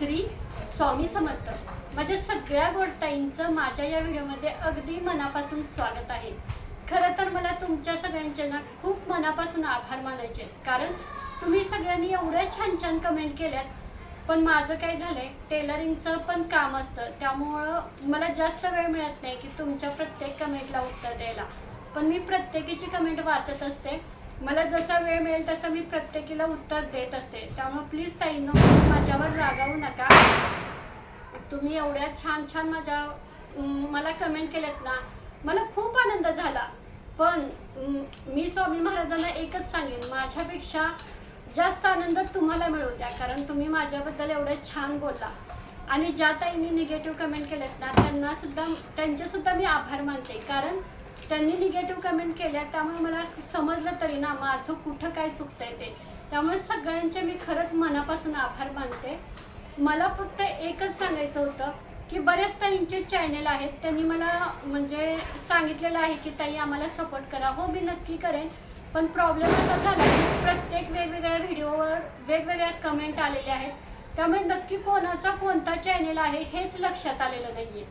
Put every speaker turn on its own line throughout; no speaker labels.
श्री स्वामी समर्थ. माझ्या सगळ्या गोडताईंचं माझ्या या व्हिडिओमध्ये अगदी मनापासून स्वागत आहे. खरं तर मला तुमच्या सगळ्यांचे ना खूप मनापासून आभार मानायचे आहेत. कारण तुम्ही सगळ्यांनी एवढ्या छान छान कमेंट केल्यात. पण माझं काय झालंय टेलरिंगचं पण काम असतं. त्यामुळं मला जास्त वेळ मिळत नाही की तुमच्या प्रत्येक कमेंटला उत्तर द्यायला. पण मी प्रत्येकीची कमेंट वाचत असते. मला जसा वेळ मिळेल तसं मी प्रत्येकीला उत्तर देत असते. त्यामुळे प्लीज ताईंनो माझ्यावर रागावू नका. तुम्ही एवढ्या छान छान माझ्या मला कमेंट केलेत ना मला खूप आनंद झाला. पण मी स्वामी महाराजांना एकच सांगेन माझ्यापेक्षा जास्त आनंद तुम्हाला मिळू द्या. कारण तुम्ही माझ्याबद्दल एवढं छान बोलला. आणि ज्या ताईंनी निगेटिव्ह कमेंट केलेत ना त्यांना सुद्धा त्यांचे सुद्धा मी आभार मानते. कारण त्यांनी निगेटिव्ह कमेंट केल्या. त्यामुळे मला समजलं तरी ना माझं कुठं काय चुकतंय ते. त्यामुळे सगळ्यांचे मी खरंच मनापासून आभार मानते. मला फक्त एकच सांगायचं होतं की बऱ्याच ताईंचे चॅनेल आहेत. त्यांनी मला म्हणजे सांगितलेलं आहे की ताई आम्हाला सपोर्ट करा. हो मी नक्की करेन. पण प्रॉब्लेम असा झाला की प्रत्येक वेगवेगळ्या व्हिडिओवर वेगवेगळ्या कमेंट आलेल्या आहेत. त्यामुळे नक्की कोणाचा कोणता चॅनेल आहे हेच लक्षात आलेलं नाही आहे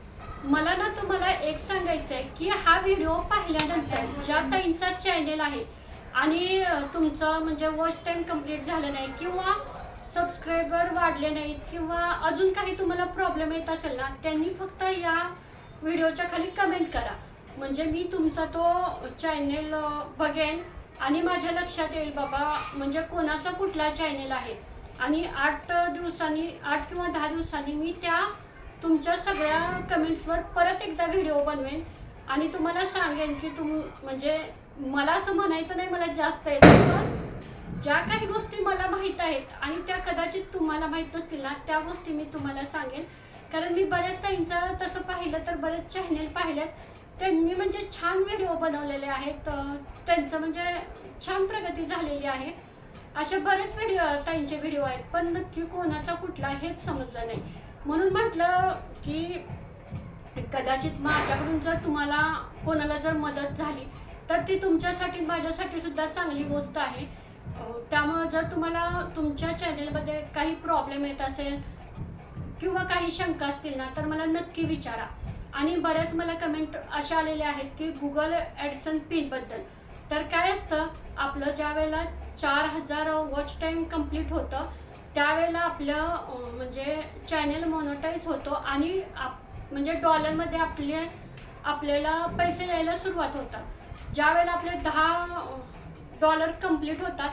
मला ना तुम्हाला एक सांगायचं आहे की हा व्हिडिओ पाहिल्यानंतर ज्या ताईंचा चॅनेल आहे आणि तुमचं म्हणजे वॉच टाईम कंप्लीट झालं नाही किंवा सबस्क्रायबर वाढले नाहीत किंवा अजून काही तुम्हाला प्रॉब्लेम येत असेल ना त्यांनी फक्त या व्हिडिओच्या खाली कमेंट करा. म्हणजे मी तुमचा तो चॅनेल बघेन आणि माझ्या लक्षात येईल बाबा म्हणजे कोणाचा कुठला चॅनेल आहे. आणि आठ दिवसांनी आठ किंवा दहा दिवसांनी मी त्या तुमच्या सगळ्या कमेंट्सवर परत एकदा व्हिडिओ बनवेन आणि तुम्हाला सांगेन की तुम म्हणजे मला असं म्हणायचं नाही मला जास्त येतं पण ज्या काही गोष्टी मला माहीत आहेत आणि त्या कदाचित तुम्हाला माहीत नसतील ना त्या गोष्टी मी तुम्हाला सांगेन. कारण मी बऱ्याच ताईंचं तसं पाहिलं तर बरेच चॅनेल पाहिल्यात त्यांनी म्हणजे छान व्हिडिओ बनवलेले आहेत. त्यांचं म्हणजे छान प्रगती झालेली आहे. असे बरेच व्हिडिओ ताईंचे व्हिडिओ आहेत पण नक्की कोणाचा कुठला हेच समजलं नाही. म्हणून म्हटलं की कदाचित माझ्याकडून जर तुम्हाला कोणाला जर मदत झाली तर ती तुमच्यासाठी माझ्यासाठी सुद्धा चांगली गोष्ट आहे. त्यामुळं जर तुम्हाला तुमच्या चॅनेलमध्ये काही प्रॉब्लेम येत असेल किंवा काही शंका असतील ना तर मला नक्की विचारा. आणि बऱ्याच मला कमेंट अशा आलेल्या आहेत की गुगल ॲडसन पिनबद्दल तर काय असतं आपलं ज्या वेळेला चार हजार वॉच टाईम कंप्लीट होतं त्यावेळेला आपलं म्हणजे चॅनल मोनोटाईज होतो आणि आप म्हणजे डॉलरमध्ये आपले आपल्याला पैसे द्यायला सुरुवात होतात. ज्यावेळेला आपले दहा डॉलर कंप्लीट होतात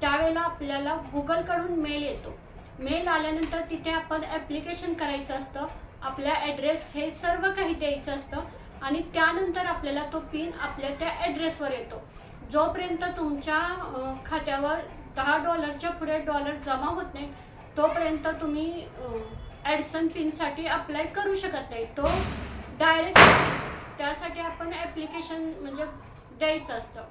त्यावेळेला आपल्याला गुगलकडून मेल येतो. मेल आल्यानंतर तिथे आपण ॲप्लिकेशन करायचं असतं आपल्या ॲड्रेस हे सर्व काही द्यायचं असतं आणि त्यानंतर आपल्याला तो पिन आपल्या त्या ॲड्रेसवर येतो. जोपर्यंत तुमच्या खात्यावर दहा डॉलरच्या पुढे डॉलर जमा होत नाही तोपर्यंत तुम्ही ॲडसन पिनसाठी अप्लाय करू शकत नाही. तो डायरेक्ट त्यासाठी आपण ॲप्लिकेशन म्हणजे द्यायचं असतं.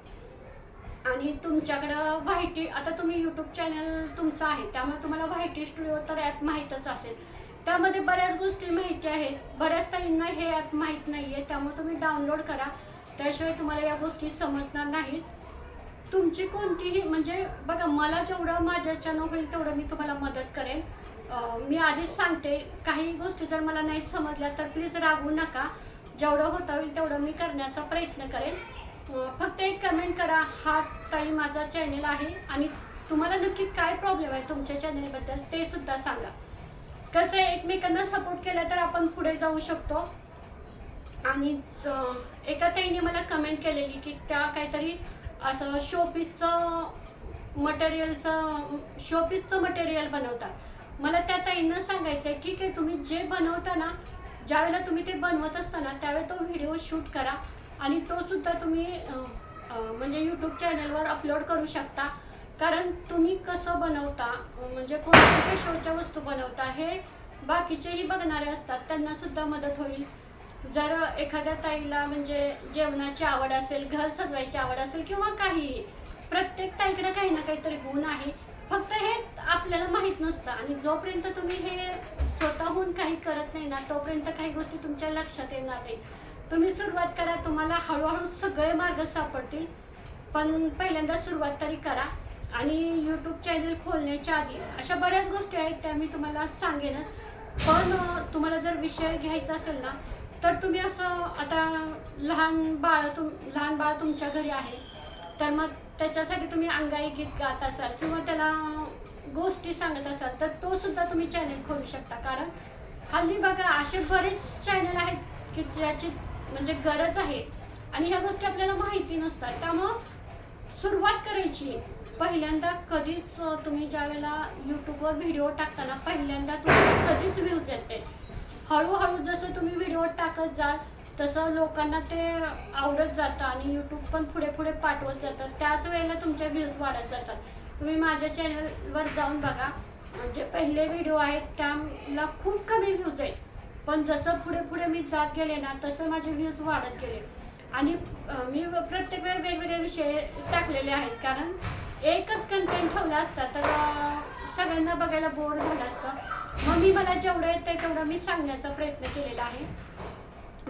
आणि तुमच्याकडं व्हायटी आता तुम्ही यूट्यूब चॅनल तुमचं आहे त्यामुळे तुम्हाला व्हायटी स्टुडिओ तर ॲप माहीतच असेल. त्यामध्ये बऱ्याच गोष्टी माहिती आहेत. बऱ्याच ताईंना हे ॲप माहीत नाही आहे त्यामुळे तुम्ही डाउनलोड करा. त्याशिवाय तुम्हाला या गोष्टी समजणार नाहीत. तुमची कोणतीही म्हणजे बघा मला जेवढं माझ्याच्यानं होईल तेवढं मी तुम्हाला मदत करेन. मी आधीच सांगते काही गोष्टी जर मला नाहीत समजल्या तर प्लीज रागवू नका. जेवढं होता होईल तेवढं मी करण्याचा प्रयत्न करेन. फक्त एक कमेंट करा हा ताई माझा चॅनेल आहे आणि तुम्हाला नक्की काय प्रॉब्लेम आहे तुमच्या चॅनेलबद्दल ते सुद्धा सांगा. कसं आहे एकमेकांना सपोर्ट केला तर आपण पुढे जाऊ शकतो. आणि एका ताईने मला कमेंट केलेली की त्या काहीतरी असं शोपीसचं मटेरियलचं शोपीसचं मटेरियल बनवतात मला त्या ताईंना सांगायचं आहे ठीक आहे तुम्ही जे बनवता ना ज्यावेळेला तुम्ही ते बनवत असताना त्यावेळेला तो व्हिडिओ शूट करा आणि तो सुद्धा तुम्ही म्हणजे यूट्यूब चॅनलवर अपलोड करू शकता. कारण तुम्ही कसं बनवता म्हणजे कोणत्या शोच्या वस्तू बनवता हे बाकीचेही बघणारे असतात त्यांना सुद्धा मदत होईल. जर एखाद्या ताईला म्हणजे जेवणाची आवड असेल घर सजवायची आवड असेल किंवा काही प्रत्येक ताईकडे काही ना काहीतरी गुण आहे. फक्त हे आपल्याला माहीत नसतं आणि जोपर्यंत तुम्ही हे स्वतःहून काही करत नाही ना तोपर्यंत काही गोष्टी तुमच्या लक्षात येणार नाही. तुम्ही सुरुवात करा तुम्हाला हळूहळू सगळे मार्ग सापडतील. पण पहिल्यांदा सुरुवात तरी करा आणि यूट्यूब चॅनल खोलण्याच्या आधी अशा बऱ्याच गोष्टी आहेत त्या मी तुम्हाला सांगेनच. पण तुम्हाला जर विषय घ्यायचा असेल ना तर तुम्ही असं आता लहान बाळ तुम लहान बाळ तुमच्या घरी आहे तर मग त्याच्यासाठी तुम्ही अंगाई गीत गात असाल किंवा त्याला गोष्टी सांगत असाल तर तो सुद्धा तुम्ही चॅनल खोलू शकता. कारण हल्ली बघा असे बरेच चॅनल आहेत की ज्याची म्हणजे गरज आहे. आणि ह्या गोष्टी आपल्याला माहिती नसतात. त्यामुळं सुरुवात करायची. पहिल्यांदा कधीच तुम्ही तुम्ही ज्यावेळेला यूट्यूबवर व्हिडिओ टाकताना पहिल्यांदा तुम्हाला कधीच व्ह्यूज येत नाही हळूहळू जसं तुम्ही व्हिडिओ टाकत जाल तसं लोकांना ते आवडत जातं आणि यूट्यूब पण पुढे पुढे पाठवत जातं. त्याच वेळेला तुमचे व्ह्यूज वाढत जातात. तुम्ही माझ्या चॅनलवर जाऊन बघा. जे पहिले व्हिडिओ आहेत त्याला खूप कमी व्ह्यूज आहेत. पण जसं पुढे पुढे मी जात गेले ना तसं माझे व्ह्यूज वाढत गेले. आणि मी प्रत्येक वेळ वेगवेगळे विषय टाकलेले आहेत. कारण एकच कंटेंट ठेवला असता तर सगळ्यांना बघायला बोर झालं असतं. मग मी मला जेवढं येतं तेवढं मी सांगण्याचा प्रयत्न केलेला आहे.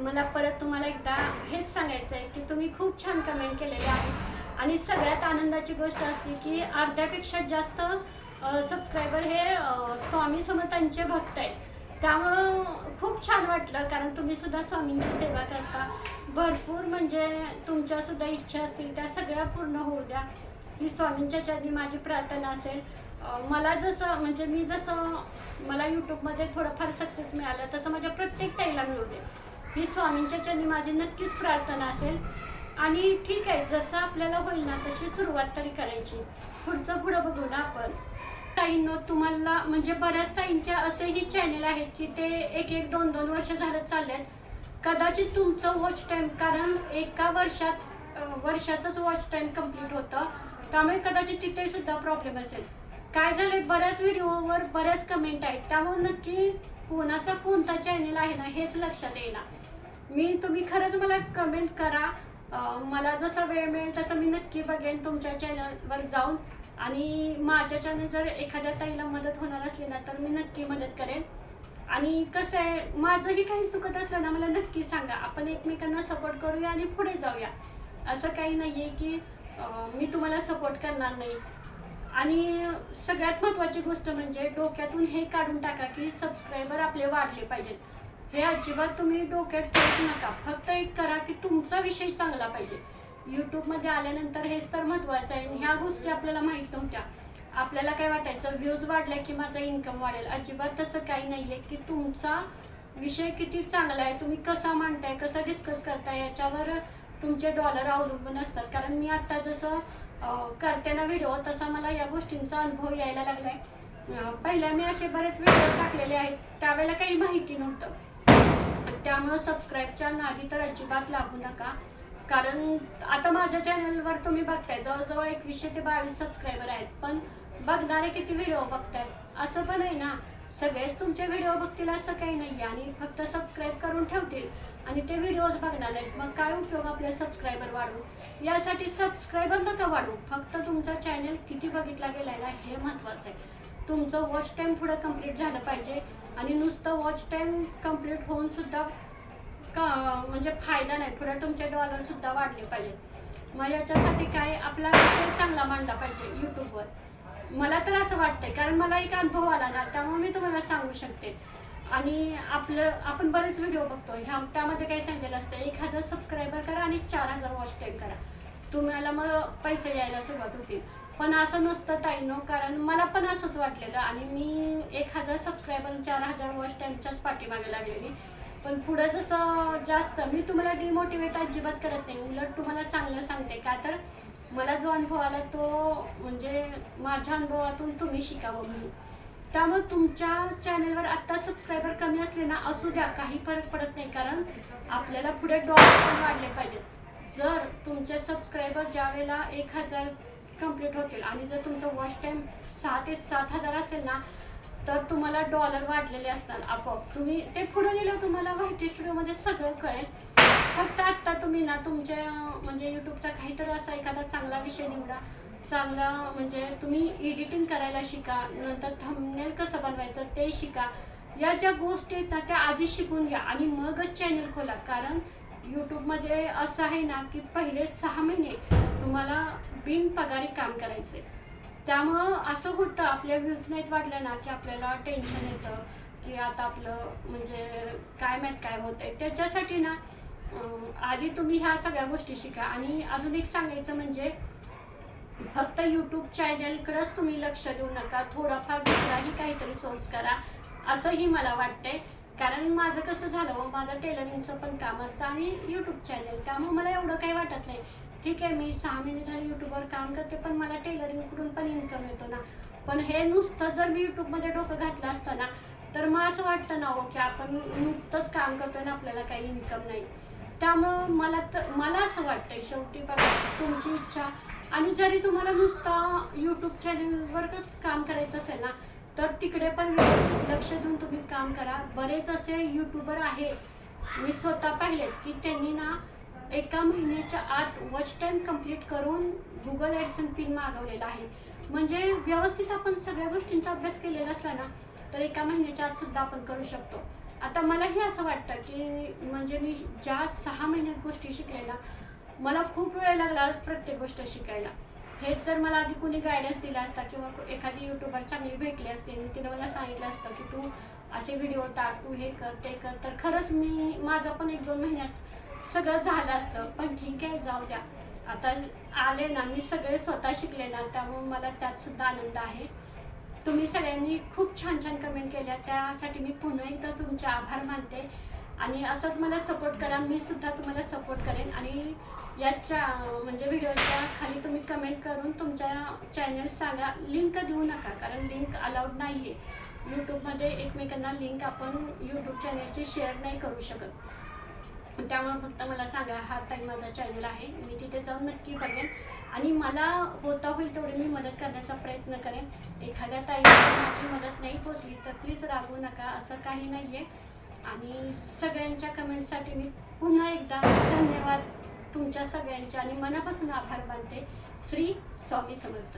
मला परत तुम्हाला एकदा हेच सांगायचं आहे की तुम्ही खूप छान कमेंट केलेले आहे आणि सगळ्यात आनंदाची गोष्ट अशी की अर्ध्यापेक्षा जास्त सबस्क्रायबर हे स्वामी समर्थांचे भक्त आहेत. त्यामुळं खूप छान वाटलं कारण तुम्ही सुद्धा स्वामींची सेवा करता. भरपूर म्हणजे तुमच्या सुद्धा इच्छा असतील त्या सगळ्या पूर्ण होऊ द्या. ही स्वामींच्या चरणी माझी प्रार्थना असेल. मला जसं म्हणजे मी जसं मला यूट्यूबमध्ये थोडंफार सक्सेस मिळालं तसं माझ्या प्रत्येक ताईला मिळवते. ही स्वामींच्या चरणी माझी नक्कीच प्रार्थना असेल. आणि ठीक आहे जसं आपल्याला होईल ना तशी सुरुवात तरी करायची. पुढचं पुढं बघू ना आपण. ताईंनो तुम्हाला म्हणजे बऱ्याच ताईंचे असेही चॅनेल आहेत की ते एक एक दोन दोन वर्ष झालं चाललेत. कदाचित तुमचं वॉच टाईम कारण एका वर्षात वर्षाचंच वॉच टाईम कंप्लीट होतं. त्यामुळे कदाचित तिथे सुद्धा प्रॉब्लेम असेल. काय झालंय? बऱ्याच व्हिडिओवर बऱ्याच कमेंट आहेत. त्यामुळे नक्की कोणाचा कोणता चॅनल आहे ना हेच लक्षात येईना. मी तुम्ही खरंच मला कमेंट करा. मला जसा वेळ मिळेल तसं मी नक्की बघेन तुमच्या चॅनलवर जाऊन. आणि माझ्या चॅनल जर एखाद्या ताईला मदत होणार असली ना तर मी नक्की मदत करेन. आणि कसं आहे माझंही काही चुकत असलं ना मला नक्की सांगा. आपण एकमेकांना सपोर्ट करूया आणि पुढे जाऊया. असं काही नाही आहे की मी तुम्हाला सपोर्ट करणार नाही. आणि सगळ्यात महत्त्वाची गोष्ट म्हणजे डोक्यातून हे काढून टाका की सबस्क्रायबर आपले वाढले पाहिजेत. हे अजिबात तुम्ही डोक्यात ठेवू नका. फक्त एक करा की तुमचा विषय चांगला पाहिजे. यूट्यूबमध्ये आल्यानंतर हेच तर महत्त्वाचं आहे. ह्या गोष्टी आपल्याला माहीत नव्हत्या. आपल्याला काय वाटायचं? व्ह्यूज वाढल्या की माझा इन्कम वाढेल. अजिबात तसं काही नाही आहे की तुमचा विषय किती चांगला आहे तुम्ही कसा मांडताय कसा डिस्कस करताय याच्यावर तुमचे डॉलर अवलंबून असतात. कारण मी आत्ता जसं करते ना व्हिडिओ तसा मला या गोष्टींचा अनुभव यायला लागलाय. पहिल्या मी असे बरेच व्हिडिओ टाकलेले आहेत त्यावेळेला काही माहिती नव्हतं. त्यामुळं सबस्क्राईबच्या नादी तर अजिबात लागू नका. कारण आता माझ्या चॅनलवर तुम्ही बघताय जवळजवळ एकवीसशे ते बावीस सबस्क्रायबर आहेत. पण बघणारे किती व्हिडिओ बघतायत? असं पण आहे ना. सगळेच तुमचे व्हिडिओ बघतील असं काही नाही आणि फक्त सबस्क्राईब करून ठेवतील. आणि ते व्हिडिओज बघणार नाहीत मग काय उपयोग आपले सबस्क्रायबर वाढवू? यासाठी सबस्क्रायबर नका वाढवू. फक्त तुमचा चॅनल किती बघितला गेला ना हे महत्त्वाचं आहे. तुमचं वॉच टाईम पुढं कंप्लीट झालं पाहिजे. आणि नुसतं वॉच टाईम कंप्लीट होऊन सुद्धा का म्हणजे फायदा नाही. पुढे तुमचे डॉलरसुद्धा वाढले पाहिजे मग याच्यासाठी काय आपला विषय चांगला मांडला पाहिजे यूट्यूबवर मला तर असं वाटतंय कारण मला एक अनुभव आला ना त्यामुळे मी तुम्हाला सांगू शकते. आणि आपलं आपण बरेच व्हिडिओ बघतो ह्या त्यामध्ये काय सांगितलेलं असतं एक हजार सबस्क्रायबर करा आणि चार हजार वॉच टाईम करा. तुम्हाला मग पैसे यायला सुरुवात होतील. पण असं नसतं ताईनो कारण मला पण असंच वाटलेलं आणि मी एक हजार सबस्क्रायबर चार हजार वॉच टाईमच्याच पाठीमागे लागलेली. पण पुढं जसं जास्त मी तुम्हाला डिमोटिवेट अजिबात करत नाही. उलट तुम्हाला चांगलं सांगते. का तर मला जो अनुभव आला तो म्हणजे माझ्या अनुभवातून तुम्ही शिकावं म्हणून. त्यामुळे तुमच्या चॅनलवर आत्ता सबस्क्रायबर कमी असले ना असू द्या काही फरक पडत नाही कारण आपल्याला पुढे डॉलर पण वाढले पाहिजेत. जर तुमचे सबस्क्रायबर ज्यावेळेला एक हजार कंप्लीट होतील आणि जर तुमचं वॉच टाईम सहा ते सात हजार असेल ना तर तुम्हाला डॉलर वाढलेले असतात आपोआप. तुम्ही ते पुढे गेल्यावर तुम्हाला व्हायटी स्टुडिओमध्ये सगळं कळेल. फक्त आत्ता तुम्ही ना तुमच्या म्हणजे यूट्यूबचा काहीतरी असा एखादा चांगला विषय निवडा. चांगला म्हणजे तुम्ही एडिटिंग करायला शिका नंतर थंबनेल कसं बनवायचं ते शिका. या ज्या गोष्टी आहेत ना त्या आधी शिकून घ्या आणि मगच चॅनल खोला. कारण यूट्यूबमध्ये असं आहे ना की पहिले सहा महिने तुम्हाला बिनपगारी काम करायचं. आहे त्यामुळं असं होतं आपल्या व्ह्यूज नाहीत वाढल्या ना की आपल्याला टेन्शन येतं की आता आपलं म्हणजे काय माहीत काय होतंय. त्याच्यासाठी ना आधी तुम्ही ह्या सगळ्या गोष्टी शिका. आणि अजून एक सांगायचं म्हणजे फक्त यूट्यूब चॅनलकडेच तुम्ही लक्ष देऊ नका. थोडाफार दुसराही काहीतरी सोर्स करा असंही मला वाटतंय. कारण माझं कसं झालं हो, माझं टेलरिंगचं पण काम असतं आणि यूट्यूब चॅनल त्यामुळे मला एवढं काही वाटत नाही. ठीक आहे मी सहा महिने झाले यूट्यूबवर काम करते पण मला टेलरिंगकडून पण इन्कम येतो ना. पण हे नुसतं जर मी यूट्यूबमध्ये डोकं घातलं असतं ना तर मग असं वाटतं ना हो की आपण नुकतंच काम करतोय ना आपल्याला काही इन्कम नाही. त्यामुळं मला तर मला असं वाटतंय शेवटी बघा तुमची इच्छा. आणि जरी तुम्हाला नुसता यूट्यूब चॅनलवरच काम करायचं असेल ना तर तिकडे पण व्यवस्थित लक्ष देऊन तुम्ही काम करा. बरेच असे यूट्यूबर आहेत मी स्वतः पाहिलेत की त्यांनी ना एका महिन्याच्या आत वॉच टाईम कंप्लीट करून गुगल ॲडसन पिन मागवलेला आहे. म्हणजे व्यवस्थित आपण सगळ्या गोष्टींचा अभ्यास केलेला असला ना तर एका महिन्याच्या आत सुद्धा आपण करू शकतो. आता मलाही असं वाटतं की म्हणजे मी ज्या सहा महिन्यात गोष्टी शिकलेल्या मला खूप वेळ लागला प्रत्येक गोष्ट शिकायला. हेच जर मला आधी कोणी गायडन्स दिला असता किंवा एखादी युट्यूबर चांगली भेटली असते आणि तिने मला सांगितलं असतं की तू असे व्हिडिओ टाक तू हे कर ते कर तर खरंच मी माझं पण एक दोन महिन्यात सगळं झालं असतं. पण ठीक आहे जाऊ द्या. आता आले ना मी सगळे स्वतः शिकले ना त्यामुळे मला त्यात सुद्धा आनंद आहे. तुम्ही सगळ्यांनी खूप छान छान कमेंट केल्या. त्यासाठी मी पुन्हा एकदा तुमचे आभार मानते. आणि असंच मला सपोर्ट करा. मी सुद्धा तुम्हाला सपोर्ट करेन. आणि याच्या म्हणजे व्हिडिओच्या खाली तुम्ही कमेंट करून तुमच्या चॅनल सांगा. लिंक देऊ नका कारण लिंक अलाउड नाही आहे यूट्यूबमध्ये एकमेकांना लिंक आपण यूट्यूब चॅनलची शेअर नाही करू शकत. त्यामुळे फक्त मला सांगा हा ताई माझा चॅनल आहे. मी तिथे जाऊन नक्की बघेन. आणि मला होता होईल तेवढी मी मदत करण्याचा प्रयत्न करेन. एखाद्या ताईला माझी मदत नाही पोचली तर प्लीज रागवू नका असं काही नाही आहे आणि सगळ्यांच्या कमेंटसाठी मी पुन्हा एकदा धन्यवाद तुमच्या सगळ्यांचे आणि मनापासून आभार मानते. श्री स्वामी समर्थ.